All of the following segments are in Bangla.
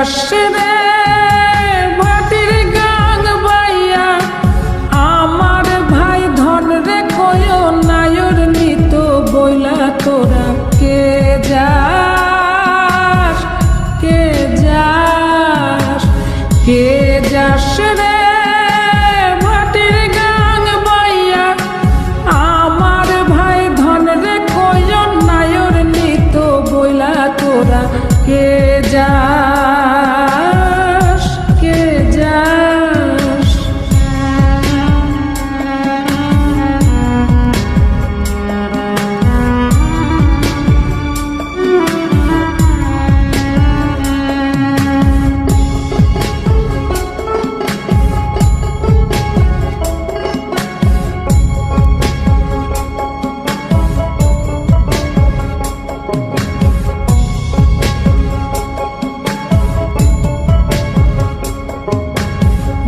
Yaşlı ben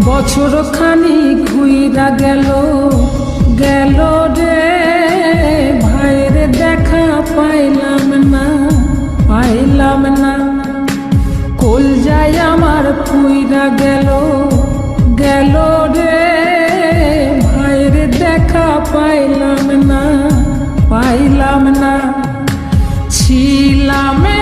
বছর খানি ঘুইরা গেল গেল রে। ভাইরে দেখা পাইলাম না পাইলাম না। কল যায় আমার পুইরা গেল গেল রে। ভাইরে দেখা পাইলাম না পাইলাম না। ছিলামে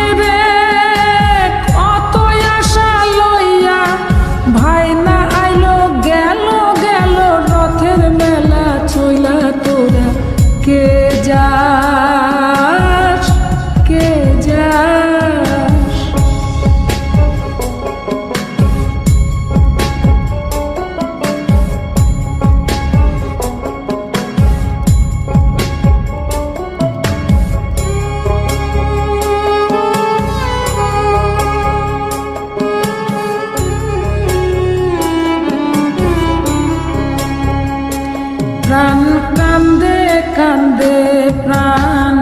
কান্দে প্রাণ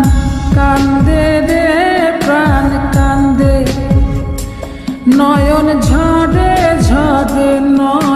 কান্দে রে প্রাণ কান্দে। নয়ন ঝরে ঝরে নয়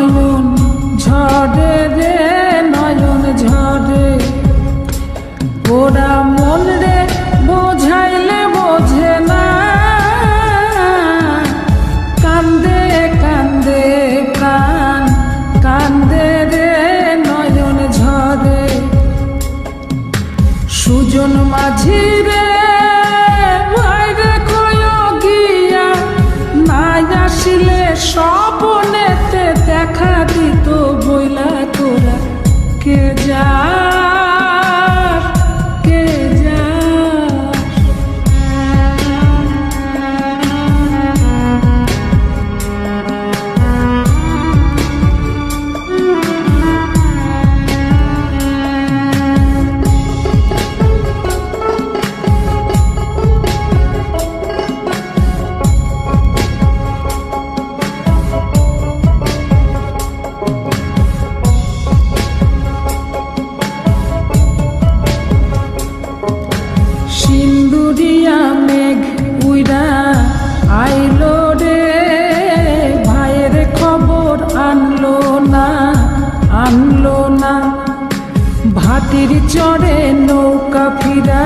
মাটির চরে নৌকা ফিরা